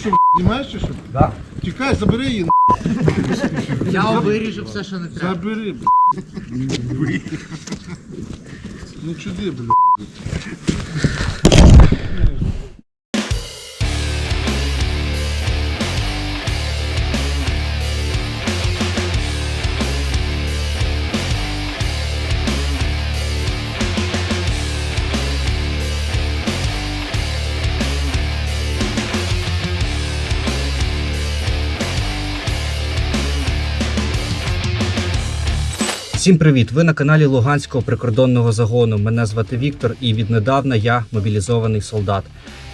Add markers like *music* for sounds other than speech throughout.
що, знімаєш чи що? Да. Тікай, забери її. на. Я виріжу все, що не треба. Забери, блядь. Ну чуди, бля. Всім привіт! Ви на каналі Луганського прикордонного загону. Мене звати Віктор, і віднедавна я мобілізований солдат.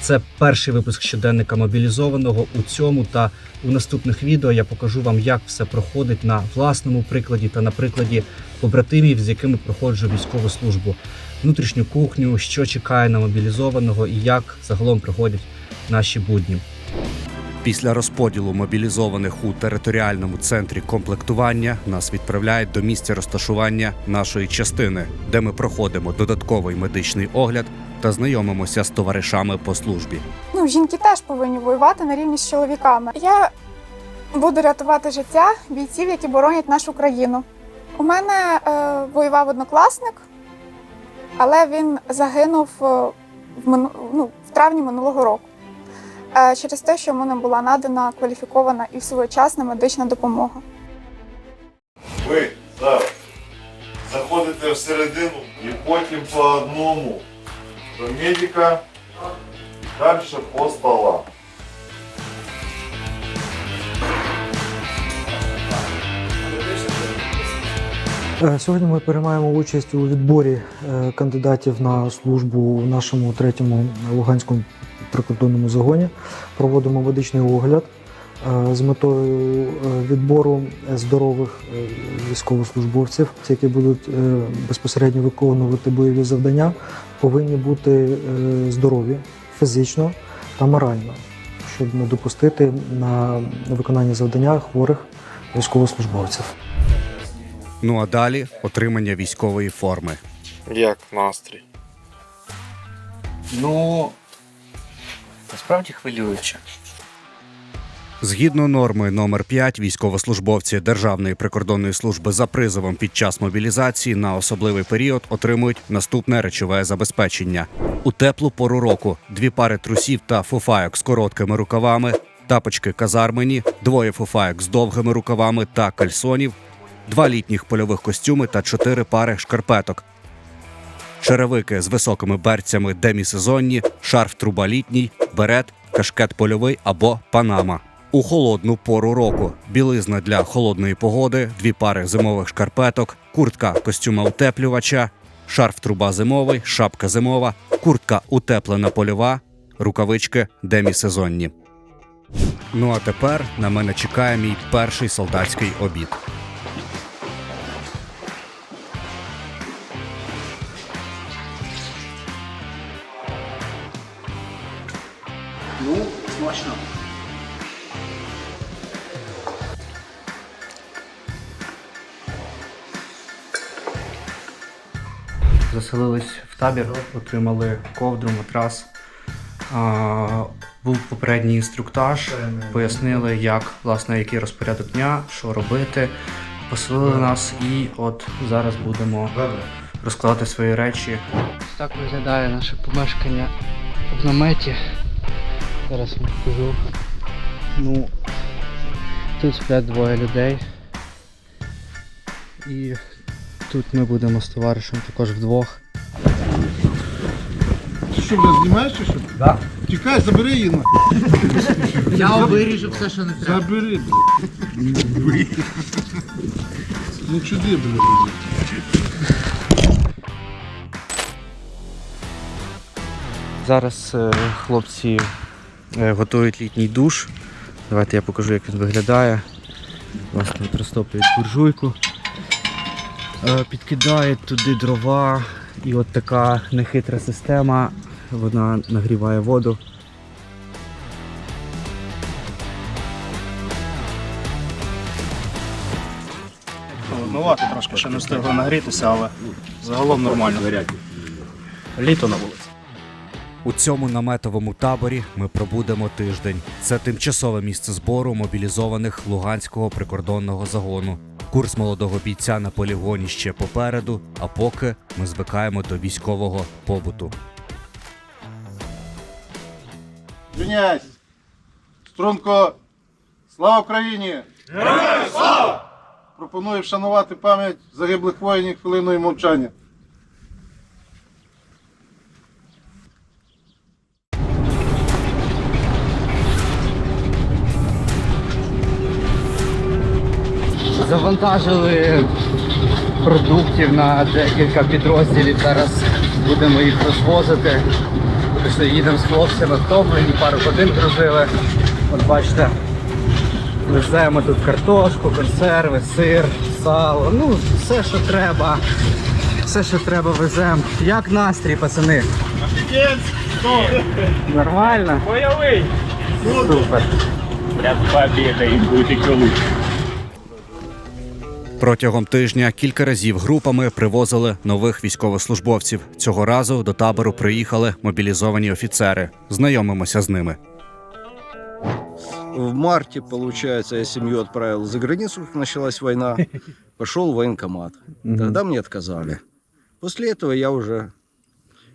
Це перший випуск щоденника мобілізованого. У цьому та у наступних відео я покажу вам, як все проходить на власному прикладі та на прикладі побратимів, з якими проходжу військову службу, внутрішню кухню, що чекає на мобілізованого і як загалом проходять наші будні. Після розподілу мобілізованих у територіальному центрі комплектування нас відправляють до місця розташування нашої частини, де ми проходимо додатковий медичний огляд та знайомимося з товаришами по службі. Ну, жінки теж повинні воювати на рівні з чоловіками. Я буду рятувати життя бійців, які боронять нашу країну. У мене е, воював однокласник, але він загинув е, в, ну, в травні минулого року через те, що йому не була надана кваліфікована і своєчасна медична допомога. Ви зараз заходите всередину і потім по одному до медика і далі по столам. Сьогодні ми приймаємо участь у відборі е, кандидатів на службу у нашому третьому Луганському прикордонному загоні. Проводимо медичний огляд е, з метою е, відбору здорових е, військовослужбовців, які будуть е, безпосередньо виконувати бойові завдання, повинні бути е, здорові фізично та морально, щоб не допустити на виконання завдання хворих військовослужбовців. Ну а далі отримання військової форми. Як настрій? Ну насправді хвилююче. Згідно норми номер 5 військовослужбовці Державної прикордонної служби за призовом під час мобілізації на особливий період отримують наступне речове забезпечення у теплу пору року: дві пари трусів та фуфайок з короткими рукавами, тапочки казармені, двоє фуфайок з довгими рукавами та кальсонів, два літніх польових костюми та чотири пари шкарпеток. Черевики з високими берцями демісезонні, шарф труба літній, берет, кашкет польовий або панама. У холодну пору року білизна для холодної погоди, дві пари зимових шкарпеток, куртка костюма утеплювача, шарф труба зимовий, шапка зимова, куртка утеплена польова, рукавички демісезонні. Ну а тепер на мене чекає мій перший солдатський обід. Заселились в табір, отримали ковдру, матрас. А, був попередній інструктаж, пояснили, як власне який розпорядок дня, що робити. Поселили нас і от зараз будемо розкладати свої речі. Ось так виглядає наше помешкання в наметі. Зараз вам покажу. Ну, тут сплять двоє людей. І тут ми будемо з товаришем також вдвох. Ти що, бля, знімаєш чи що? Да. Тікай, забери її. на. Я виріжу все, що не треба. Забери, бля. Ну чуди, бля. Зараз е, хлопці е, готують літній душ. Давайте я покажу, як він виглядає. Власне, розтоплюють буржуйку, е, підкидають туди дрова. І от така нехитра система. Вона нагріває воду. Холодновато трошки, ще не встигло нагрітися, але загалом нормально. Літо на вулиці. У цьому наметовому таборі ми пробудемо тиждень. Це тимчасове місце збору мобілізованих Луганського прикордонного загону. Курс молодого бійця на полігоні ще попереду, а поки ми звикаємо до військового побуту. Звиняйся. Струнко. Слава Україні! Героям слава! Пропоную вшанувати пам'ять загиблих воїнів хвилиною мовчання. Завантажили продуктів на декілька підрозділів. Зараз будемо їх розвозити. Пішли, їдемо з хлопцями втомлені, пару годин дружили. От бачите, веземо тут картошку, консерви, сир, сало. Ну, все, що треба. Все, що треба, веземо. Як настрій, пацани? Нормально? Бойовий! Супер. Прям побіда і буде коли. Протягом тижня кілька разів групами привозили нових військовослужбовців. Цього разу до табору приїхали мобілізовані офіцери. Знайомимося з ними. В марте, получается, я семью отправил за границу, как началась война. *laughs* Пошел в военкомат. Тогда мне отказали. После этого я уже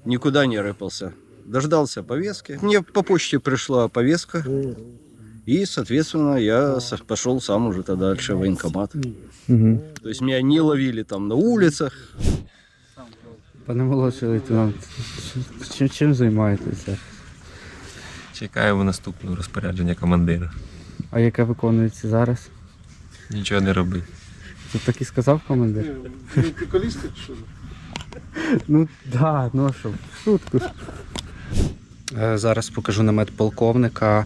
никуда не рыпался. Дождался повестки. Мне по почте пришла повестка. И, соответственно, я пошел сам уже тогда дальше в военкомат. То есть меня не ловили там на улицах. Пане молодший лейтенант, чим, чим займаєтеся? Чекаємо наступного розпорядження командира. А яке виконується зараз? Нічого не робить. Тут так і сказав командир? Приколісти чи що? Ну да, ну що, шутку. Е, Зараз покажу намет полковника,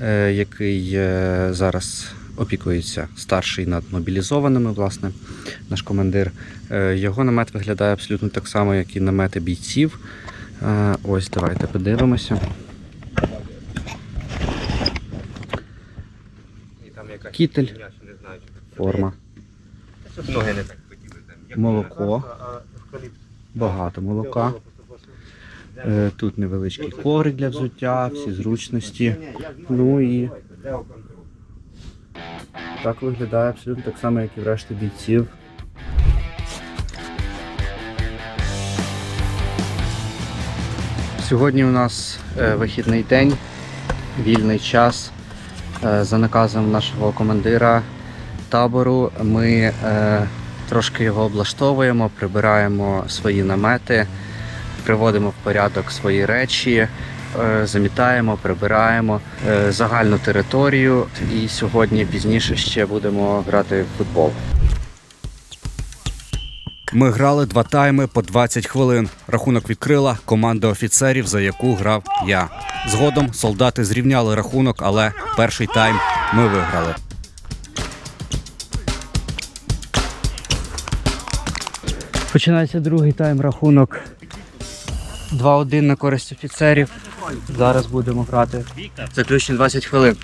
е, який е, зараз опікується старший над мобілізованими, власне, наш командир. Його намет виглядає абсолютно так само, як і намети бійців. Ось, давайте подивимося. Кітель, форма, молоко, багато молока. Е, Тут невеличкий коврик для взуття, всі зручності. Ну і так виглядає абсолютно так само, як і в решті бійців. Сьогодні у нас е, вихідний день, вільний час. Е, За наказом нашого командира табору ми трошки його облаштовуємо, прибираємо свої намети, приводимо в порядок свої речі, е, замітаємо, прибираємо е, загальну територію. І сьогодні пізніше ще будемо грати в футбол. Ми грали два тайми по 20 хвилин. Рахунок відкрила команда офіцерів, за яку грав я. Згодом солдати зрівняли рахунок, але перший тайм ми виграли. Починається другий тайм рахунок. 2-1 на користь офіцерів. Зараз будемо грати. Заключні 20 хвилин.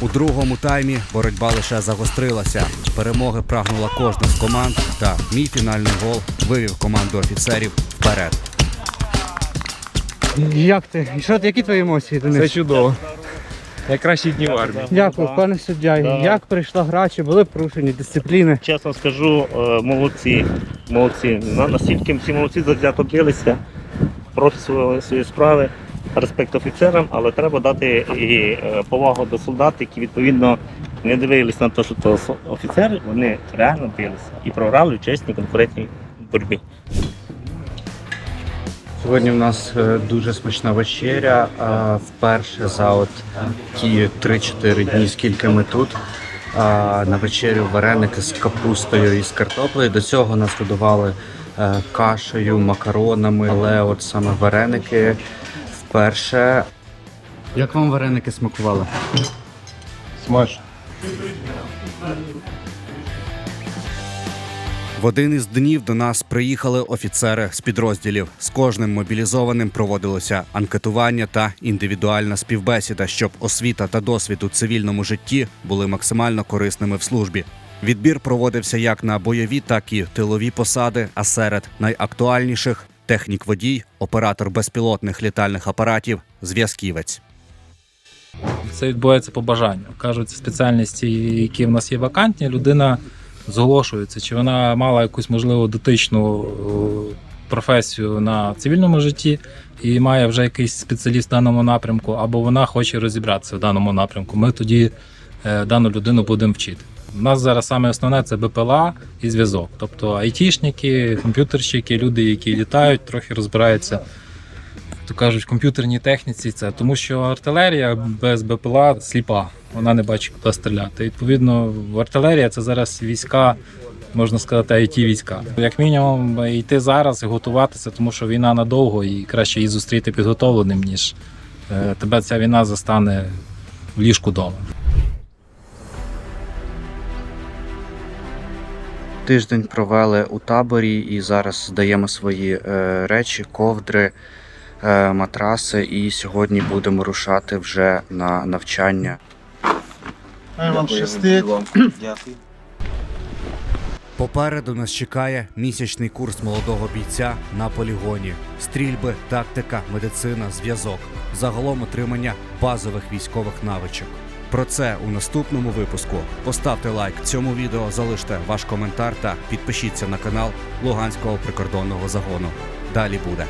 У другому таймі боротьба лише загострилася. Перемоги прагнула кожна з команд, та мій фінальний гол вивів команду офіцерів вперед. Як ти? І що, які твої емоції, Денис? Це чудово. Найкращі дні в армії. Дякую, пане суддя. Як прийшла гра, чи були порушені дисципліни? Чесно скажу, е, молодці. Молодці. На- Настільки всі молодці завзято билися, проти свої, свої справи, респект офіцерам, але треба дати і е, повагу до солдат, які відповідно не дивились на те, що то со- офіцери, вони реально билися і програли в чесній конкурентній боротьбі. Сьогодні в нас е, дуже смачна вечеря. Вперше за от ті 3-4 дні, скільки ми тут. На вечерю вареники з капустою і з картоплею. До цього нас годували е, кашею, макаронами, але от саме вареники вперше. Як вам вареники смакували? Смачно. В один із днів до нас приїхали офіцери з підрозділів. З кожним мобілізованим проводилося анкетування та індивідуальна співбесіда, щоб освіта та досвід у цивільному житті були максимально корисними в службі. Відбір проводився як на бойові, так і тилові посади. А серед найактуальніших технік водій, оператор безпілотних літальних апаратів, зв'язківець. Це відбувається по бажанню. Кажуть, спеціальності, які в нас є вакантні, людина зголошується, чи вона мала якусь можливо дотичну е, професію на цивільному житті і має вже якийсь спеціаліст в даному напрямку, або вона хоче розібратися в даному напрямку. Ми тоді е, дану людину будемо вчити. У нас зараз саме основне це БПЛА і зв'язок. Тобто айтішники, комп'ютерщики, люди, які літають, трохи розбираються то кажуть, в комп'ютерній техніці це тому, що артилерія без БПЛА сліпа, вона не бачить, куди стріляти. Відповідно, артилерія це зараз війська, можна сказати, it війська. Як мінімум, йти зараз і готуватися, тому що війна надовго і краще її зустріти підготовленим, ніж е, тебе ця війна застане в ліжку вдома. Тиждень провели у таборі і зараз здаємо свої е, речі, ковдри, матраси. І сьогодні будемо рушати вже на навчання. Хай вам щастить. *clears throat* Попереду нас чекає місячний курс молодого бійця на полігоні: стрільби, тактика, медицина, зв'язок, загалом отримання базових військових навичок. Про це у наступному випуску. Поставте лайк цьому відео, залиште ваш коментар та підпишіться на канал Луганського прикордонного загону. Далі буде.